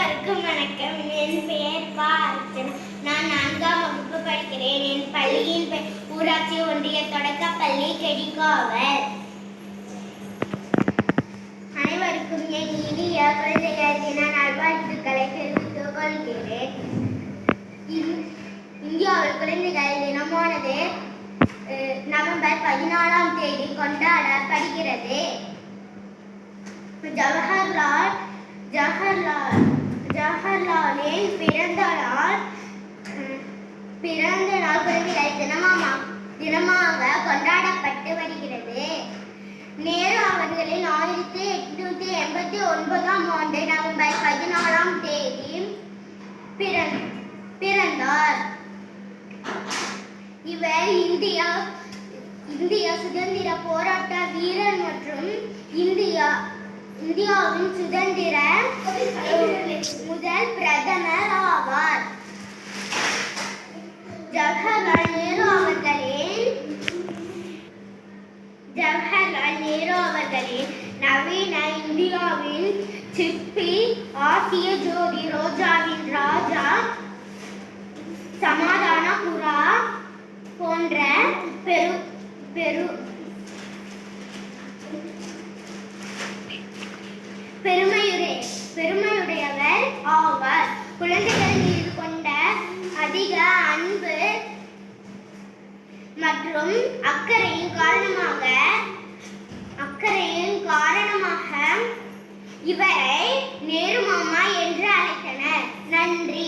அனைவருக்கும் வணக்கம். என் பெயர் பா அர்ச்சனா நான் நான்காம் வகுப்பு படிக்கிறேன். என் பள்ளியின் ஊராட்சி ஒன்றிய தொடக்க பள்ளி கெடிக்காவல் அனைவருக்கும் என் இனிய குழந்தைகள் தின நல்வாழ்த்துக்களை தெரிவித்துக் கொள்கிறேன். இந்- இந்தியாவில் குழந்தைகள் தினமானது நவம்பர் பதினாலாம் தேதி கொண்டாடப்படுகிறது. ஜவஹர்லால் கொண்டாடப்பட்டு வருகிறது. நேரு அவர்களின் ஆயிரத்தி எட்நூத்தி எண்பத்தி ஒன்பதாம் ஆண்டு நவம்பர் பதினாலாம் தேதி பிறந்தார். இவர் இந்தியா இந்திய சுதந்திர போராட்ட வீரர் மற்றும் இந்தியா இந்தியாவின் சுதந்திர முதல் பிரதமர் ஆவார். ஜவஹர்லால் நேரு அவர்களின் ஜவஹர்லால் நேரு அவர்களின் நவீன இந்தியாவின் சிற்பி ஆசிய ஜோதி ரோஜாவின் ராஜா சமாதான புறா போன்ற பெரு பெரு பெருமையுடைய பெருமையுடையவர் ஆவார். இவரை நேரு மாமா என்று அழைத்தனர். நன்றி.